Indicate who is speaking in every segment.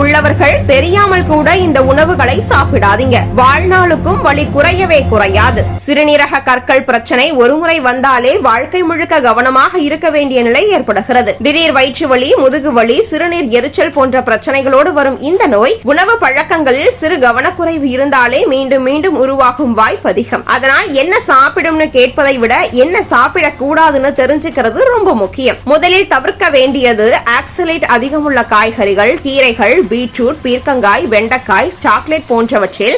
Speaker 1: we உள்ளவர்கள் தெரியாமல் கூட இந்த உணவுகளை சாப்பிடாதீங்க. வாழ்நாளுக்கும் வலி குறையவே குறையாது. சிறுநீரக கற்கள் பிரச்சனை ஒருமுறை வந்தாலே வாழ்க்கை முழுக்க கவனமாக இருக்க வேண்டிய நிலை ஏற்படுகிறது. திடீர் வயிற்று வலி முதுகு வலி சிறுநீர் எரிச்சல் போன்ற பிரச்சனைகளோடு வரும் இந்த நோய் உணவு பழக்கங்களில் சிறு கவனக்குறைவு இருந்தாலே மீண்டும் மீண்டும் உருவாகும் வாய்ப்பு அதிகம். அதனால் என்ன சாப்பிடும்னு கேட்பதை விட என்ன சாப்பிடக் கூடாதுன்னு தெரிஞ்சுக்கிறது ரொம்ப முக்கியம். முதலில் தவிர்க்க வேண்டியது ஆக்சலேட் அதிகமுள்ள காய்கறிகள் கீரைகள் பீட்ரூட் பீர்க்கங்காய் வெண்டைக்காய் சாக்லேட் போன்றவற்றில்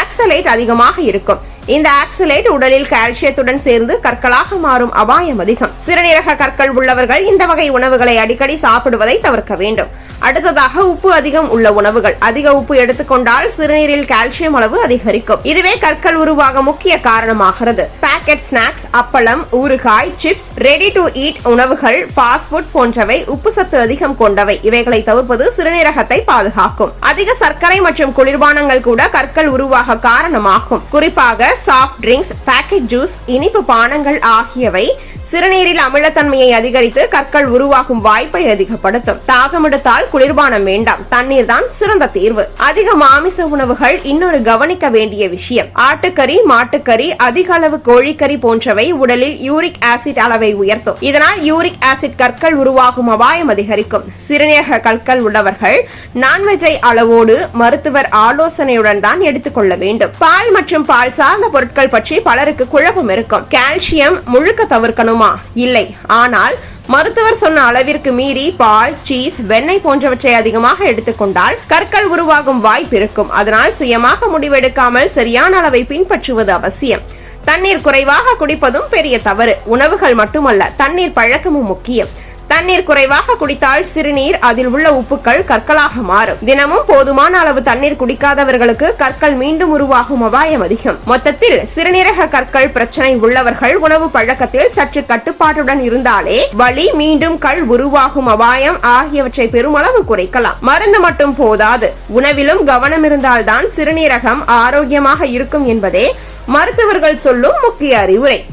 Speaker 1: ஆக்சலேட் அதிகமாக இருக்கும். இந்த ஆக்சலேட் உடலில் கால்சியத்துடன் சேர்ந்து கற்களாக மாறும் அபாயம் அதிகம். சிறுநீரக கற்கள் உள்ளவர்கள் இந்த வகை உணவுகளை அடிக்கடி சாப்பிடுவதை தவிர்க்க வேண்டும். அடுத்ததாக உப்பு அதிகம் உள்ள உணவுகள். அதிக உப்பு எடுத்துக்கொண்டால் சிறுநீரில் கால்சியம் அளவு அதிகரிக்கும். இதுவே கற்கள் உருவாக முக்கிய காரணமாகிறது. பேக்கெட் ஸ்நாக்ஸ் அப்பளம் ஊறுகாய் சிப்ஸ் ரெடி டு ஈட் உணவுகள் ஃபாஸ்ட் ஃபுட் போன்றவை உப்பு சத்து அதிகம் கொண்டவை. இவைகளை தவிர்ப்பது சிறுநீரகத்தை பாதுகாக்கும். அதிக சர்க்கரை மற்றும் குளிர்பானங்கள் கூட கற்கள் உருவாக காரணமாகும். குறிப்பாக சாஃப்ட் ட்ரிங்க்ஸ் பேக்கெட் ஜூஸ் இனிப்பு பானங்கள் ஆகியவை சிறுநீரில் அமிலத்தன்மையை அதிகரித்து கற்கள் உருவாகும் வாய்ப்பை அதிகப்படுத்தும். தாகமெடுத்தால் குளிர்பானம் வேண்டாம். தண்ணீர் தான் சிறந்த தீர்வு. அதிக மாமிச உணவுகள் இன்னொரு கவனிக்க வேண்டிய விஷயம். ஆட்டுக்கறி மாட்டுக்கறி அதிக அளவு கோழிக்கறி போன்றவை உடலில் யூரிக் ஆசிட் அளவை உயர்த்தும். இதனால் யூரிக் ஆசிட் கற்கள் உருவாகும் அபாயம் அதிகரிக்கும். சிறுநீரக கற்கள் உள்ளவர்கள் நான்வெஜ்ஜை அளவோடு மருத்துவர் ஆலோசனையுடன் தான் எடுத்துக்கொள்ள வேண்டும். பால் மற்றும் பால் சார்ந்த பொருட்கள் பற்றி பலருக்கு குழப்பம் இருக்கும். கால்சியம் முழுக்க தவிர்க்கணும் இல்லை. ஆனால் மருத்துவர் சொன்ன அளவிற்கு மீறி பால் சீஸ் வெண்ணெய் போன்றவற்றை அதிகமாக எடுத்துக்கொண்டால் கற்கள் உருவாகும் வாய்ப்பு இருக்கும். அதனால் சுயமாக முடிவெடுக்காமல் சரியான அளவை பின்பற்றுவது அவசியம். தண்ணீர் குறைவாக குடிப்பதும் பெரிய தவறு. உணவுகள் மட்டுமல்ல தண்ணீர் பழக்கமும் முக்கியம். தண்ணீர் குறைவாக குடித்தால் சிறுநீர் அதில் உள்ள உப்புக்கள் கற்களாக மாறும். தினமும் போதுமான அளவு தண்ணீர் குடிக்காதவர்களுக்கு கற்கள் மீண்டும் உருவாகும் அபாயம் அதிகம். மொத்தத்தில் சிறுநீரக கற்கள் பிரச்சனை உள்ளவர்கள் உணவு பழக்கத்தில் சற்று கட்டுப்பாட்டுடன் இருந்தாலே வலி மீண்டும் கல் உருவாகும் அபாயம் ஆகியவற்றை பெருமளவு குறைக்கலாம். மருந்து மட்டும் போதாது. உணவிலும் கவனம் இருந்தால்தான் சிறுநீரகம் ஆரோக்கியமாக இருக்கும் என்பதே மருத்துவர்கள் சொல்லும் முக்கிய அறிவுரை.